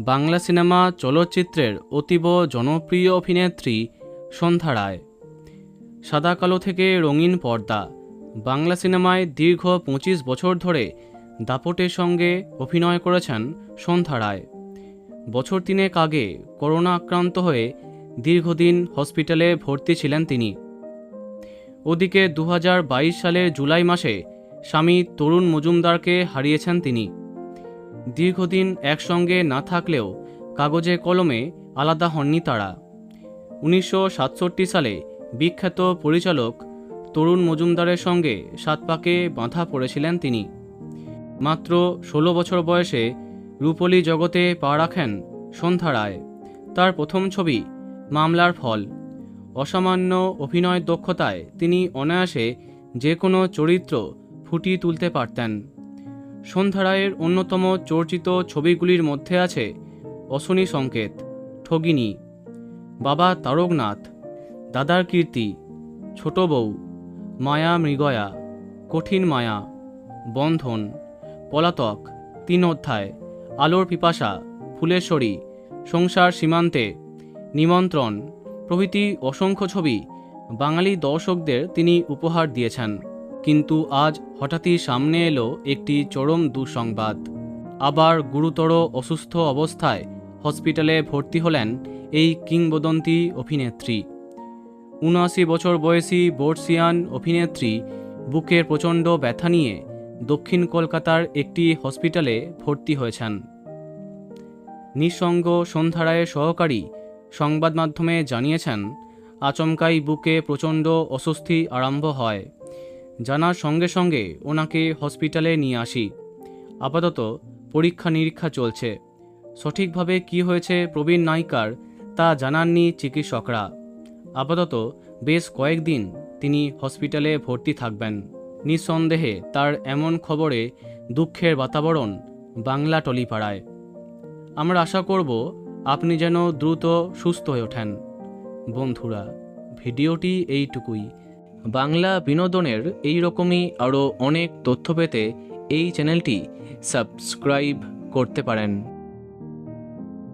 Bangla cinema চলচ্চিত্রের অতীব জনপ্রিয় অভিনেত্রী সন্ধ্যা রায়। সাদা কালো থেকে রঙিন পর্দা। বাংলা সিনেমায় দীর্ঘ পঁচিশ বছর ধরে দাপটের সঙ্গে অভিনয় করেছেন সন্ধ্যা রায়। বছর তিনেক আগে করোনা আক্রান্ত হয়ে দীর্ঘদিন হসপিটালে ভর্তি ছিলেন তিনি। ওদিকে দু হাজার বাইশ সালের জুলাই মাসে স্বামী তরুণ মজুমদারকে হারিয়েছেন তিনি। দীর্ঘদিন একসঙ্গে না থাকলেও কাগজে কলমে আলাদা হননি তারা। উনিশশো সাতষট্টি সালে বিখ্যাত পরিচালক তরুণ মজুমদারের সঙ্গে সাত পাকে বাঁধা পড়েছিলেন তিনি। মাত্র ষোলো বছর বয়সে রূপলী জগতে পা রাখেন সন্ধ্যা রায়। তার প্রথম ছবি মামলার ফল। অসামান্য অভিনয় দক্ষতায় তিনি অনায়াসে যে কোনো চরিত্র ফুটিয়ে তুলতে পারতেন। সন্ধ্যা রায়ের অন্যতম চর্চিত ছবিগুলির মধ্যে আছে অশনি সংকেত, ঠগিনী, বাবা তারকনাথ, দাদার কীর্তি, ছোট বউ, মায়া মৃগয়া, কঠিন মায়া, বন্ধন, পলাতক, তিন অধ্যায়, আলোর পিপাসা, ফুলেশ্বরী, সংসার সীমান্তে, নিমন্ত্রণ, প্রভৃতি অসংখ্য ছবি বাঙালি দর্শকদের তিনি উপহার দিয়েছেন। কিন্তু আজ হঠাৎই সামনে এলো একটি চরম দুঃসংবাদ। আবার গুরুতর অসুস্থ অবস্থায় হসপিটালে ভর্তি হলেন এই কিংবদন্তি অভিনেত্রী। উনআশি বছর বয়সী বর্ষিয়ান অভিনেত্রী বুকের প্রচণ্ড ব্যথা নিয়ে দক্ষিণ কলকাতার একটি হসপিটালে ভর্তি হয়েছেন। নিঃসঙ্গ সন্ধ্যা রায়ের সহকারী সংবাদ মাধ্যমে জানিয়েছেন, আচমকাই বুকে প্রচণ্ড অস্বস্তি আরম্ভ হয়। জানার সঙ্গে সঙ্গে ওনাকে হসপিটালে নিয়ে আসি। আপাতত পরীক্ষা নিরীক্ষা চলছে। সঠিকভাবে কি হয়েছে প্রবীণ নায়িকার তা জানাননি চিকিৎসকরা। আপাতত বেশ কয়েকদিন তিনি হসপিটালে ভর্তি থাকবেন। নিঃসন্দেহে তার এমন খবরে দুঃখের বাতাবরণ বাংলা টলিপাড়ায়। আমরা আশা করব আপনি যেন দ্রুত সুস্থ হয়ে ওঠেন। বন্ধুরা, ভিডিওটি এইটুকুই। বাংলা বিনোদনের এই রকমই আরও অনেক তথ্য পেতে এই চ্যানেলটি সাবস্ক্রাইব করতে পারেন।